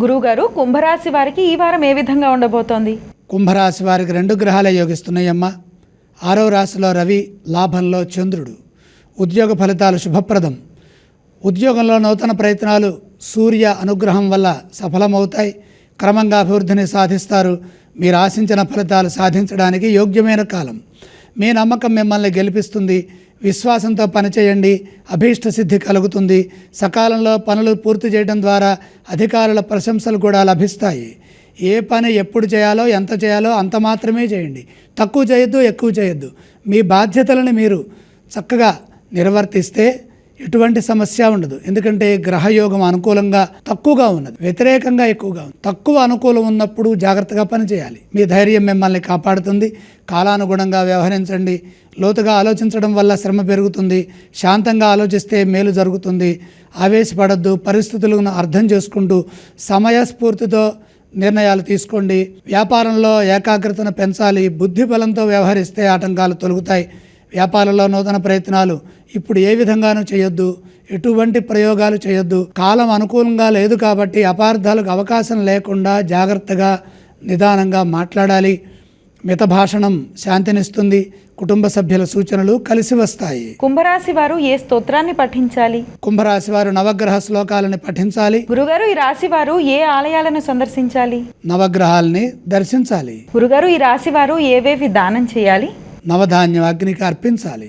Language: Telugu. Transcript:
గురువుగారు కుంభరాశి వారికి ఈ వారం ఏ విధంగా ఉండబోతోంది? కుంభరాశి వారికి రెండు గ్రహాలే యోగిస్తున్నాయమ్మ. ఆరో రాశిలో రవి లాభంలో చంద్రుడు. ఉద్యోగ ఫలితాలు శుభప్రదం. ఉద్యోగంలో నూతన ప్రయత్నాలు సూర్య అనుగ్రహం వల్ల సఫలమవుతాయి. క్రమంగా అభివృద్ధిని సాధిస్తారు. మీరు ఆశించిన ఫలితాలు సాధించడానికి యోగ్యమైన కాలం. మీ నమ్మకం మిమ్మల్ని గెలిపిస్తుంది. విశ్వాసంతో పనిచేయండి. అభీష్ట సిద్ధి కలుగుతుంది. సకాలంలో పనులు పూర్తి చేయడం ద్వారా అధికారుల ప్రశంసలు కూడా లభిస్తాయి. ఏ పని ఎప్పుడు చేయాలో ఎంత చేయాలో అంత మాత్రమే చేయండి. తక్కువ చేయొద్దు ఎక్కువ చేయొద్దు. మీ బాధ్యతలను మీరు చక్కగా నిర్వర్తిస్తే ఎటువంటి సమస్య ఉండదు. ఎందుకంటే గ్రహయోగం అనుకూలంగా తక్కువగా ఉన్నది. వ్యతిరేకంగా ఎక్కువగా ఉంది తక్కువ అనుకూలం ఉన్నప్పుడు జాగ్రత్తగా పనిచేయాలి. మీ ధైర్యం మిమ్మల్ని కాపాడుతుంది. కాలానుగుణంగా వ్యవహరించండి. లోతుగా ఆలోచించడం వల్ల శ్రమ పెరుగుతుంది. శాంతంగా ఆలోచిస్తే మేలు జరుగుతుంది. ఆవేశపడద్దు. పరిస్థితులను అర్థం చేసుకుంటూ సమయస్ఫూర్తితో నిర్ణయాలు తీసుకోండి. వ్యాపారంలో ఏకాగ్రతను పెంచాలి. బుద్ధి బలంతో వ్యవహరిస్తే ఆటంకాలు తొలుగుతాయి. వ్యాపారంలో నూతన ప్రయత్నాలు ఇప్పుడు ఏ విధంగానూ చేయొద్దు. ఎటువంటి ప్రయోగాలు చేయొద్దు. కాలం అనుకూలంగా లేదు కాబట్టి అపార్థాలకు అవకాశం లేకుండా జాగ్రత్తగా నిదానంగా మాట్లాడాలి. మిత భాషణం శాంతినిస్తుంది. కుటుంబ సభ్యుల సూచనలు కలిసి వస్తాయి. కుంభరాశి వారు ఏ స్తోత్రాన్ని పఠించాలి? కుంభరాశి వారు నవగ్రహ శ్లోకాలని పఠించాలి. గురుగారు ఈ రాశి వారు ఏ ఆలయాలను సందర్శించాలి? నవగ్రహాల్ని దర్శించాలి. గురుగారు ఈ రాశి వారు ఏవేవి దానం చేయాలి? నవధాన్యం అగ్నికి అర్పించాలి.